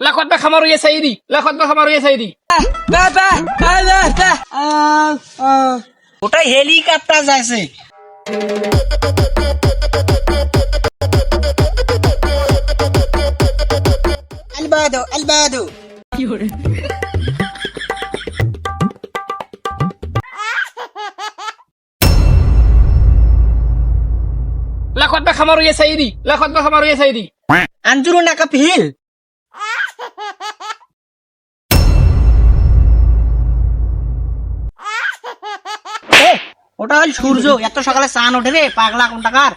লাখত বা খামার হইয়া চাই দি লাখত বা খামার হইয়া চাই দি। ওটা হেলিকপ্টার যাইছে। আলবাদো আলবাদো লাখত বা খামার হইয়া চাই দি লাখত বা খামার হইয়া চাই আঞ্জুরু নাকা পিহিল ওটা হল সূর্য। এত সকালে চান ওঠে রে পাগলা কোন টাকার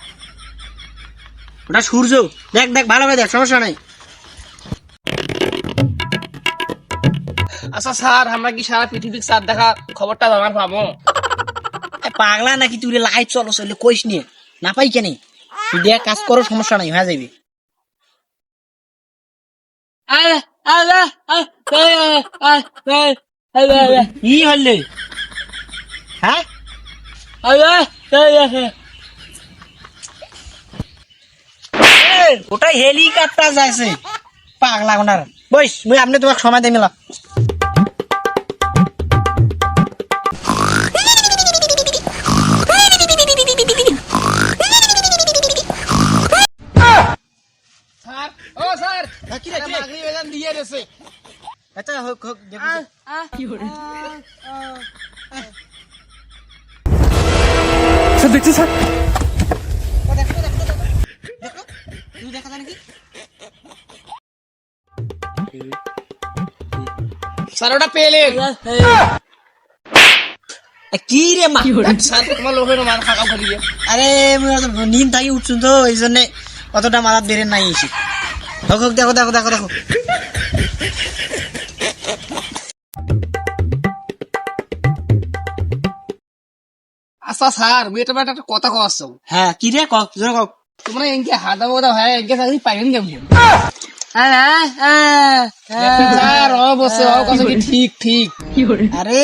ওটা সূর্য। দেখ দেখ ভালো করে দেখ সমস্যা নাই। আচ্ছা স্যার আমরা কি সারা পৃথিবীর চাঁদ দেখা খবরটা জানার পাবো? পাগলা নাকি তুই লাইট চলো চলে কইস নিয়ে না পাই কেন? তুই দেখ কাজ করো সমস্যা নাই হয়ে যাবে হলে হ্যাঁ? ওটা হেলিকপ্টার যাইছে। পাগলা কোনার বইস মুই আপনি তোমাকে সময় দিয়ে মেলা স্যার ও স্যার। কি রে, কি রে? মাগরিব এজান দিয়ে গেছে আচ্ছা হোক হোক দেখো। দেখা যায় নাকি স্যার ওটা পেলেন। এ, কি রে মা? স্যার তোমার লোকের মার খাকা ফেলি আরে নিন থাকি উঠছুন তো এই জন্য অতটা নাই এসে। হোক দেখো দেখো দেখো দেখো। আচ্ছা স্যার মুই এটা একটা কথা কওয়াচ্ছ হ্যাঁ কি রে কক জোরে কক তোমরা এনকে হাদা বোদা হয় এনকে চাকরি পাইবেন কেমন স্যার ও বসে ও কথা কি ঠিক ঠিক। আরে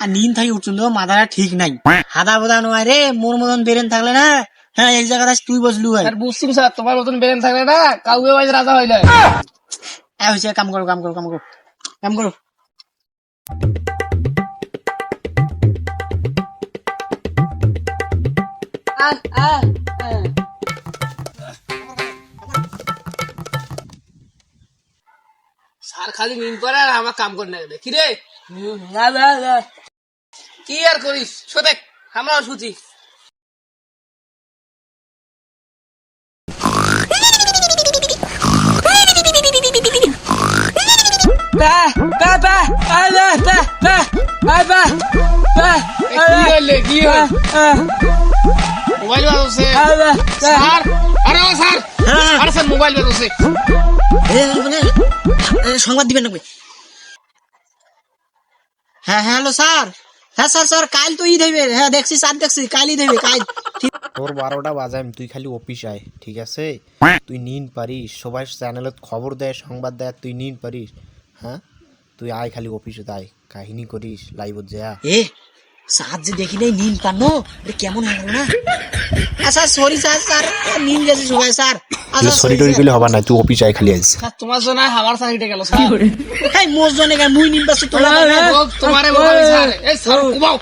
আর নিন থাকি উঠছুন তো মাথাটা ঠিক নাই। হাদা বোদা নয় রে মোর মতন বেরেন থাকলে না। হ্যাঁ এই জায়গাটা তুই বসলু হয়। স্যার বুঝছি স্যার তোমার মতন বেরেন থাকলে না কাউকে বাইরে রাজা হইলে এ হয়েছে কাম করো কাম করো কাম করো কাম করো স্যার খালি নিন করে আর আমার কাম করে নেবে। কি রে? কি আর করিস? সোদেখ আমরাও শুচি কি হইলে কি হল মোবাইল বাজছে স্যার আরে ও স্যার হ্যাঁ আরে স্যার মোবাইল বাজছে এ, মানে, এ, সংবাদ দিবেন নাকি হ্যাঁ হ্যাঁ হ্যালো স্যার হ্যাঁ স্যার স্যার কাল তো ঈদ হইবে হ্যাঁ দেখছি স্যার দেখছি কাল ঈদ হইবে কাল ঠিক তোর বারোটা বাজাইম তুই খালি অফিস আয় ঠিক আছে তুই নিন পারিস সবাই চ্যানেলত খবর দেয় সংবাদ দেয় তুই নিন পারিস হ্যাঁ? তুই আয় খালি অফিসে আয় কাহিনী করিস লাইভত যা। এ যে দেখি নাই নিন পান্ন এটা কেমন হয়ে গেল না আচ্ছা সরি স্যার স্যার। নিন গেছে সবাই স্যার। আচ্ছা সরি টরি করলে হবা না তুই অফিস আয় খালি আইস। তোমার জন্য আমার চাকরিটা গেল স্যার। এই মোর জনে মুই নিন পাচ্ছি তোলা তোমারে বলবি স্যার। এই স্যার ঘুমাও।